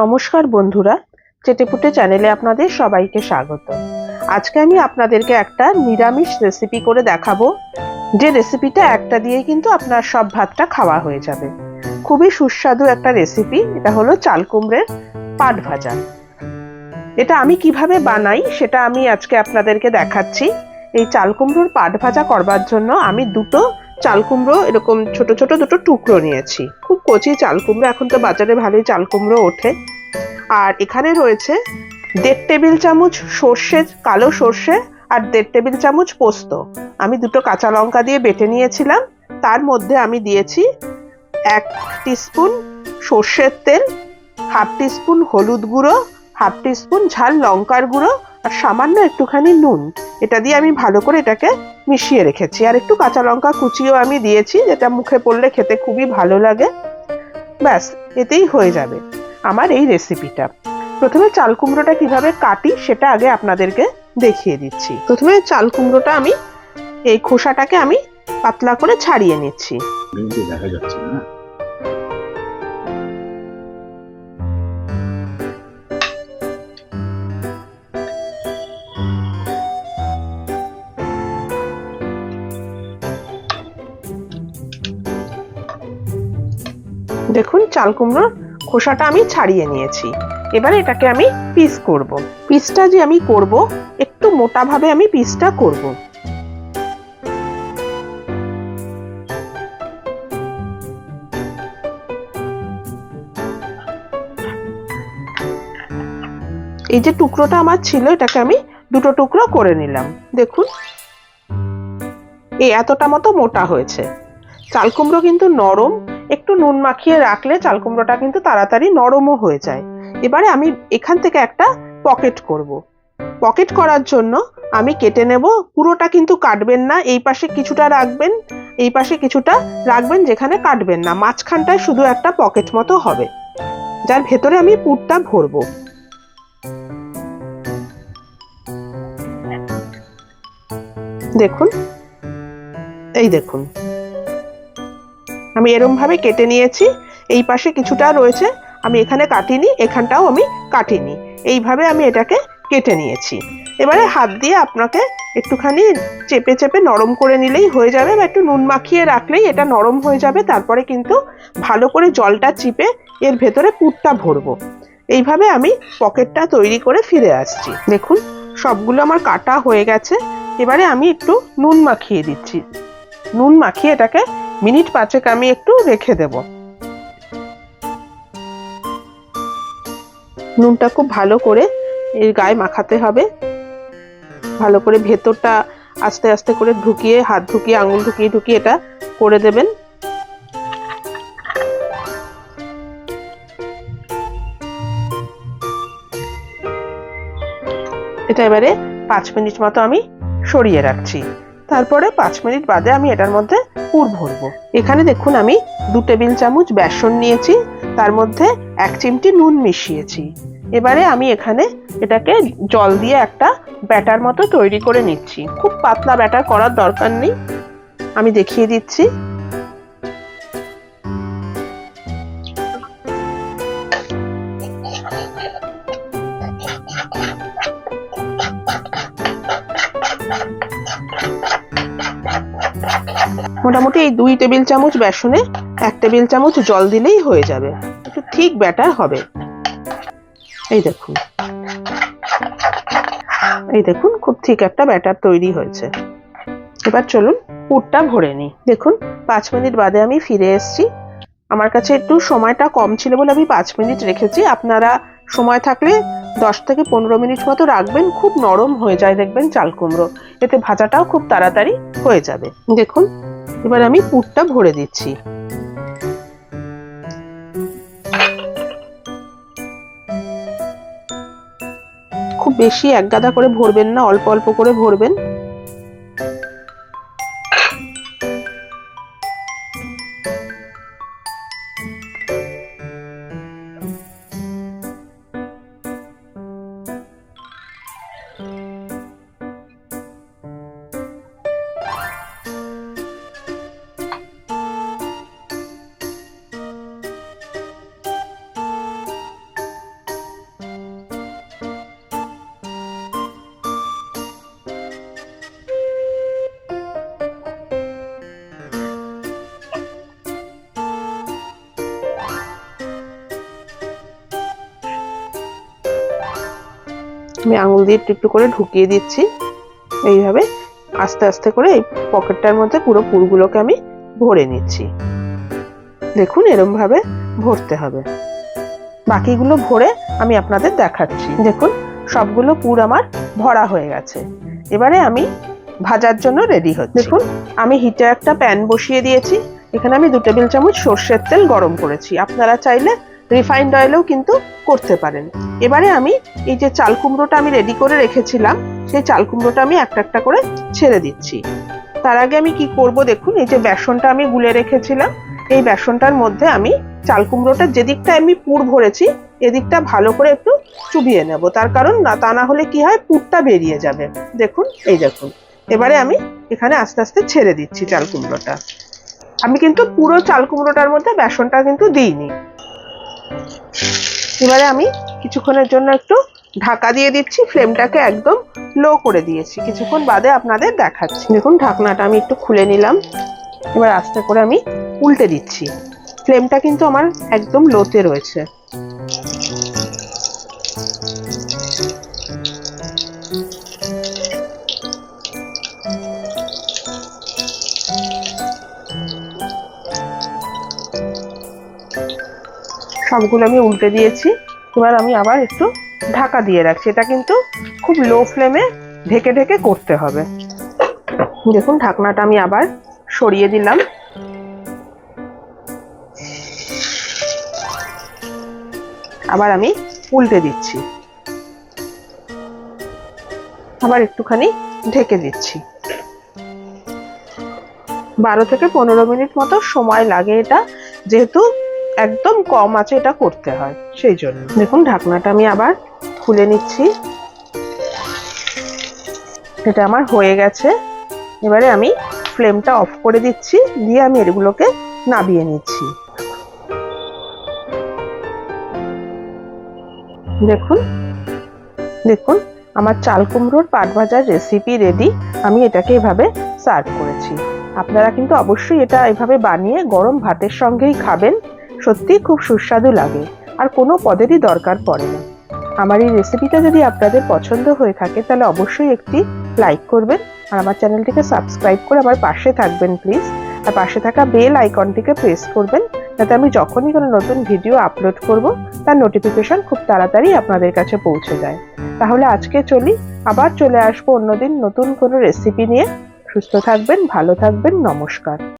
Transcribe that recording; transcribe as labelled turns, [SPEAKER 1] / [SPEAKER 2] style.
[SPEAKER 1] নমস্কার বন্ধুরা, চেটেপুটে চ্যানেলে আপনাদের সবাইকে স্বাগত। আজকে আমি আপনাদেরকে একটা নিরামিষ রেসিপি করে দেখাবো। যে রেসিপিটা একটা দিয়েই কিন্তু আপনার সব ভাতটা খাওয়া হয়ে যাবে। খুবই সুস্বাদু একটা রেসিপি এটা হলো চাল কুমড়ের পাট ভাজা। এটা আমি কীভাবে বানাই, সেটা আমি আজকে আপনাদেরকে দেখাচ্ছি। এই চাল কুমড়োর পাট ভাজা করবার জন্য আমি দুটো চাল কুমড়ো, এরকম ছোট ছোট দুটো টুকরো নিয়েছি। খুব কচি চাল কুমড়ো, এখন তো বাজারে ভালোই চাল কুমড়ো ওঠে। আর এখানে রয়েছে দেড় টেবিল চামচ সর্ষে, কালো সর্ষে আর দেড় টেবিল চামচ পোস্ত। আমি দুটো কাঁচা লঙ্কা দিয়ে বেটে নিয়েছিলাম। তার মধ্যে আমি দিয়েছি এক টিস্পুন সর্ষের তেল, হাফ টিস্পুন হলুদ গুঁড়ো, হাফ টিস্পুন ঝাল লঙ্কার গুঁড়ো আর সামান্য একটুখানি নুন। এটা দিয়ে আমি ভালো করে এটাকে মিশিয়ে রেখেছি। আর একটু কাঁচা লঙ্কা কুচিও আমি দিয়েছি, যেটা মুখে পড়লে খেতে খুবই ভালো লাগে। ব্যাস, এতেই হয়ে যাবে। আমার এই রেসিপিটা প্রথমে চাল কুমড়োটা কীভাবে কাটি সেটা আগে আপনাদেরকে দেখিয়ে দিচ্ছি। প্রথমে চাল কুমড়োটা আমি এই খোসাটাকে আমি পাতলা করে ছাড়িয়ে নিচ্ছি।
[SPEAKER 2] দেখা যাচ্ছে না।
[SPEAKER 1] দেখুন চাল কুমড়োর খোসাটা আমি ছাড়িয়ে নিয়েছি। এবারে এটাকে আমি পিস করব। পিসটা যে আমি করব, একটু মোটাভাবে আমি পিসটা করব। এই যে টুকরোটা আমার ছিল, এটাকে আমি দুটো টুকরো করে নিলাম। দেখুন। এই এতটা মতো মোটা হয়েছে। চাল কুমড়ো কিন্তু নরম একটু নুন মাখিয়ে রাখলে চাল কুমড়োটা কিন্তু তাড়াতাড়ি নরমও হয়ে যায়। এবারে আমি এখান থেকে একটা পকেট করব। পকেট করার জন্য আমি কেটে নেব। পুরোটা কিন্তু কাটবেন না, এই পাশে কিছুটা রাখবেন, এই পাশে কিছুটা রাখবেন যেখানে কাটবেন না। মাঝখানটায় শুধু একটা পকেট মতো হবে। যার ভেতরে আমি পুরটা ভরবো। দেখুন। এই দেখুন। আমি এরমভাবে কেটে নিয়েছি। এই পাশে কিছুটা রয়েছে, আমি এখানে কাটিনি, এখানটাও আমি কাটিনি। এইভাবে আমি এটাকে কেটে নিয়েছি। এবারে হাত দিয়ে আপনাকে একটুখানি চেপে চেপে নরম করে নিলেই হয়ে যাবে বা একটু নুন মাখিয়ে রাখলেই এটা নরম হয়ে যাবে, তারপরে কিন্তু ভালো করে জলটা চিপে এর ভেতরে পুরটা ভরবো। এইভাবে আমি পকেটটা তৈরি করে ফিরে আসছি। দেখুন, সবগুলো আমার কাটা হয়ে গেছে। এবারে আমি একটু নুন মাখিয়ে দিচ্ছি। নুন মাখিয়ে এটাকে মিনিট পাঁচেক আমি একটু রেখে দেব। নুনটা খুব ভালো করে এর গায়ে মাখাতে হবে। ভালো করে ভেতরটা আস্তে আস্তে করে ঢুকিয়ে, হাত ঢুকিয়ে, আঙুল ঢুকিয়ে ঢুকিয়ে এটা করে দেবেন। এটা এবারে পাঁচ মিনিট মতো আমি সরিয়ে রাখছি। তারপরে পাঁচ মিনিট বাদে আমি এটার মধ্যে পুর ভরবো। এখানে দেখুন আমি দু টেবিল চামচ বেসন নিয়েছি, তার মধ্যে এক চিমটি নুন মিশিয়েছি। এবারে আমি এখানে এটাকে জল দিয়ে একটা ব্যাটার মতো তৈরি করে নিচ্ছি। খুব পাতলা ব্যাটার করার দরকার নেই। আমি দেখিয়ে দিচ্ছি। মোটামুটি এই দুই টেবিল চামচ বেসনে এক টেবিল চামচ জল দিলেই হয়ে যাবে। একটু ঠিক ব্যাটার হবে। এই দেখুন। এই দেখুন, খুব ঠিক একটা ব্যাটার তৈরি হয়েছে। এবার চলুন পুরটা ভরে নিই। দেখুন, পাঁচ মিনিট বাদে আমি ফিরে এসেছি। আমার কাছে একটু সময়টা কম ছিল বলে আমি পাঁচ মিনিট রেখেছি। আপনারা সময় থাকলে দশ থেকে পনেরো মিনিট মতো রাখবেন। খুব নরম হয়ে যায় দেখবেন চাল কুমড়ো। এতে ভাজাটাও খুব তাড়াতাড়ি হয়ে যাবে। দেখুন এবার আমি পুরটা ভরে দিচ্ছি। খুব বেশি এক গাদা করে ভরবেন না, অল্প অল্প করে ভরবেন। আমি আঙুল দিয়ে একটু একটু করে ঢুকিয়ে দিচ্ছি। এইভাবে আস্তে আস্তে করে এই পকেটটার মধ্যে পুরো পুরগুলোকে আমি ভরে নিচ্ছি। দেখুন এরম ভাবে ভরতে হবে। বাকিগুলো ভরে আমি আপনাদের দেখাচ্ছি। দেখুন, সবগুলো পুর আমার ভরা হয়ে গেছে। এবারে আমি ভাজার জন্য রেডি হচ্ছে। দেখুন, আমি হিটে একটা প্যান বসিয়ে দিয়েছি। এখানে আমি দু টেবিল চামচ সর্ষের তেল গরম করেছি। আপনারা চাইলে রিফাইন্ড অয়েলেও কিন্তু করতে পারেন। এবারে আমি এই যে চাল কুমড়োটা আমি রেডি করে রেখেছিলাম, সেই চাল কুমড়োটা আমি একটা একটা করে ছেড়ে দিচ্ছি। তার আগে আমি কি করব দেখুন, এই যে বেসনটা আমি গুলে রেখেছিলাম, এই বেসনটার মধ্যে আমি চাল কুমড়োটার যেদিকটা আমি পুর ভরেছি, এদিকটা ভালো করে একটু চুবিয়ে নেব। তার কারণ না, তা না হলে কি হয়, পুরটা বেরিয়ে যাবে। দেখুন, এই দেখুন। এবারে আমি এখানে আস্তে আস্তে ছেড়ে দিচ্ছি চাল কুমড়োটা। আমি কিন্তু পুরো চাল কুমড়োটার মধ্যে বেসনটা কিন্তু দিইনি। এবারে আমি কিছুক্ষণের জন্য একটু ঢাকা দিয়ে দিচ্ছি, ফ্লেমটাকে একদম লো করে দিয়েছি। কিছুক্ষণ বাদে আপনাদের দেখাচ্ছি। দেখুন, ঢাকনাটা আমি একটু খুলে নিলাম। এবার আস্তে করে আমি উল্টে দিচ্ছি। ফ্লেমটা কিন্তু আমার একদম লোতে রয়েছে। সবগুলো আমি উল্টে দিয়েছি। এবার আমি আবার একটু ঢাকা দিয়ে রাখছি। এটা কিন্তু খুব লো ফ্লেমে ঢেকে ঢেকে করতে হবে। দেখুন, ঢাকনাটা আমি আবার সরিয়ে দিলাম। আবার আমি উল্টে দিচ্ছি। আবার একটুখানি ঢেকে দিচ্ছি। বারো থেকে পনেরো মিনিট মতো সময় লাগে এটা। যেহেতু একদম কম আছে এটা করতে হয়, সেই জন্য। দেখুন, ঢাকনাটা আমি আবার খুলে নিচ্ছি। এটা আমার হয়ে গেছে। এবারে আমি ফ্লেমটা অফ করে দিচ্ছি, দিয়ে আমি এগুলোকে নাবিয়ে নিচ্ছি। দেখুন দেখুন, আমার চাল কুমড়োর পাট ভাজার রেসিপি রেডি আমি এটাকে এভাবে সার্ভ করেছি। আপনারা কিন্তু অবশ্যই এটা এভাবে বানিয়ে গরম ভাতের সঙ্গেই খাবেন। সত্যি খুব সুস্বাদু লাগে, আর কোনো পদেরই দরকার পড়ে না। আমার এই রেসিপিটা যদি আপনাদের পছন্দ হয়ে থাকে, তাহলে অবশ্যই একটি লাইক করবেন, আর আমার চ্যানেলটিকে সাবস্ক্রাইব করে আমার পাশে থাকবেন প্লিজ আর পাশে থাকা বেল আইকনটিকে প্রেস করবেন, যাতে আমি যখনই কোনো নতুন ভিডিও আপলোড করব, তার নোটিফিকেশন খুব তাড়াতাড়ি আপনাদের কাছে পৌঁছে যায়। তাহলে আজকে চলি, আবার চলে আসব অন্যদিন নতুন কোনো রেসিপি নিয়ে। সুস্থ থাকবেন, ভালো থাকবেন, নমস্কার।